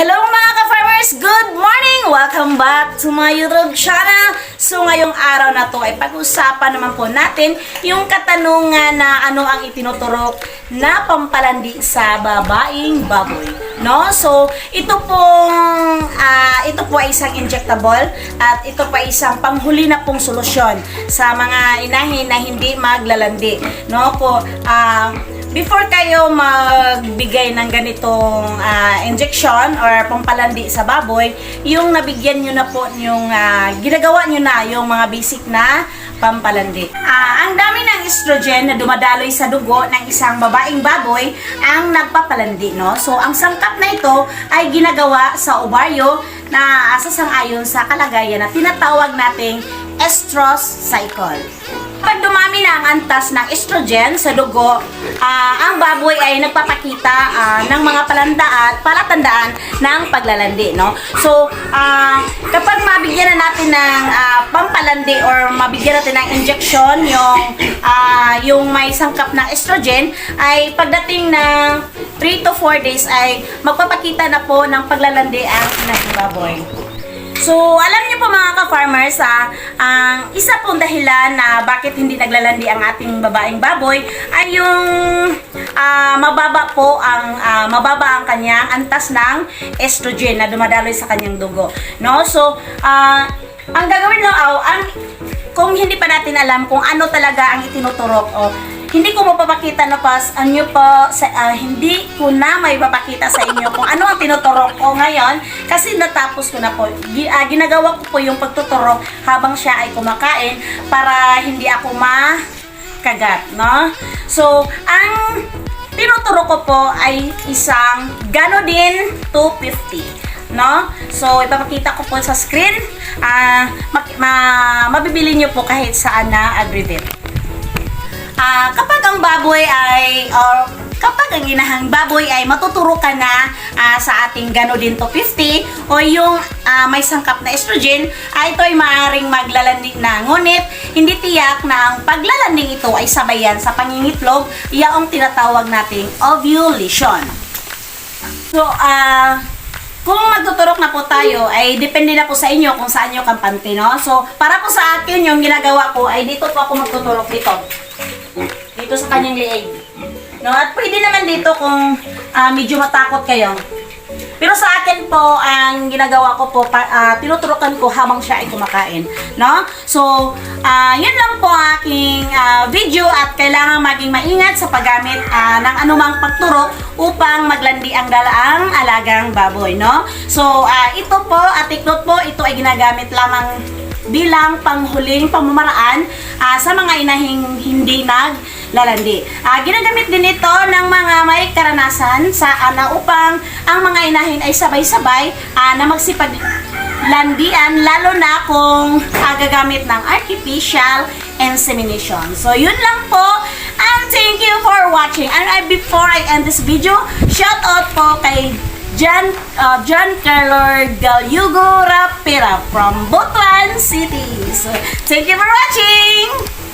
Hello mga ka-farmers! Good morning! Welcome back to my YouTube channel! So ngayong araw na to ay pag-usapan naman po natin yung katanungan na ano ang itinuturok na pampalandi sa babaeng baboy. No? So ito pong ah, ito po ay isang injectable at ito pa isang panghuli na pong solusyon sa mga inahin na hindi maglalandi. No po, ah, before kayo magbigay ng ganitong ah, injection or pampalandi sa baboy, yung nabigyan nyo na po yung ah, ginagawa nyo na yung mga basic na pampalandi. Ah, ang dami ng estrogen na dumadaloy sa dugo ng isang babaeng baboy ang nagpapalandi, no? So, ang sangkap na ito ay ginagawa sa ovaryo na asasang-ayon sa kalagayan na tinatawag nating estrous cycle. Kapag dumami na ang antas ng estrogen sa dugo, ah, ang baboy ay nagpapakita ah, ng mga palanda at palatandaan ng paglalandi, no? So, ah, kapag mabigyan na natin ng ah, pampalandi or mabigyan natin ng injection yung ah, yung may sangkap ng estrogen ay pagdating ng 3 to 4 days ay magpapakita na po ng paglalandi ang inang baboy. So, alam niyo po mga ka-farmers, ah, ang isa pong dahilan na bakit hindi naglalandi ang ating babaeng baboy ay yung ah, mababa po ang ah, mababa ang kanyang antas ng estrogen na dumadaloy sa kanyang dugo. No? So, ah, ang gagawin lang, oh, ang kung hindi pa natin alam kung ano talaga ang itinuturok o hindi ko mapapakita na pas anyo po sa ah, hindi ko na may papakita sa inyo kung ano ang tinuturok ko ngayon kasi natapos ko na po Gi- ah, ginagawa ko po yung pagtuturok habang siya ay kumakain para hindi ako makagat no so ang tinuturo ko po ay isang Ganodin 250 no? So, ipapakita ko po sa screen. Ah, mak- ma- mabibili nyo po kahit saan na agri-vet. Ah, kapag ang baboy ay or kapag ang inahang baboy ay matuturo ka na ah, sa ating Ganodin 250 o yung ah, may sangkap na estrogen, ay ito ay maaaring maglalanding na. Ngunit, hindi tiyak na ang paglalanding ito ay sabayan sa pangingitlog, yaong tinatawag nating ovulation. So, ah, kung magtuturok na po tayo, ay depende na po sa inyo kung saan nyo kampante, no? So, para po sa akin, yung ginagawa ko, ay dito po ako magtuturok dito. Dito sa kanyang liig. No? At pwede naman dito kung ah, medyo matakot kayo. Pero sa akin po, ang ginagawa ko po, pa, ah, tinuturukan ko habang siya ay kumakain. No? So, ah, yun lang po aking ah, video at kailangan maging maingat sa paggamit ah, ng anumang pagturok upang maglandi ang dalaang alagang baboy. No? So, ah, ito po, at iklot po, ito ay ginagamit lamang bilang panghuling pamamaraan ah, sa mga inahing hindi naglalandi. Ah, ginagamit din ito ng mga may karanasan sa ana upang ang mga inahin ay sabay-sabay ah, na magsipaglandian lalo na kung ah, gagamit ng artificial insemination. So, yun lang po. And thank you for watching. And I, before I end this video, shout out po kay John, uh, John Carlos Del Yugo Rapira from Butuan City. So, thank you for watching!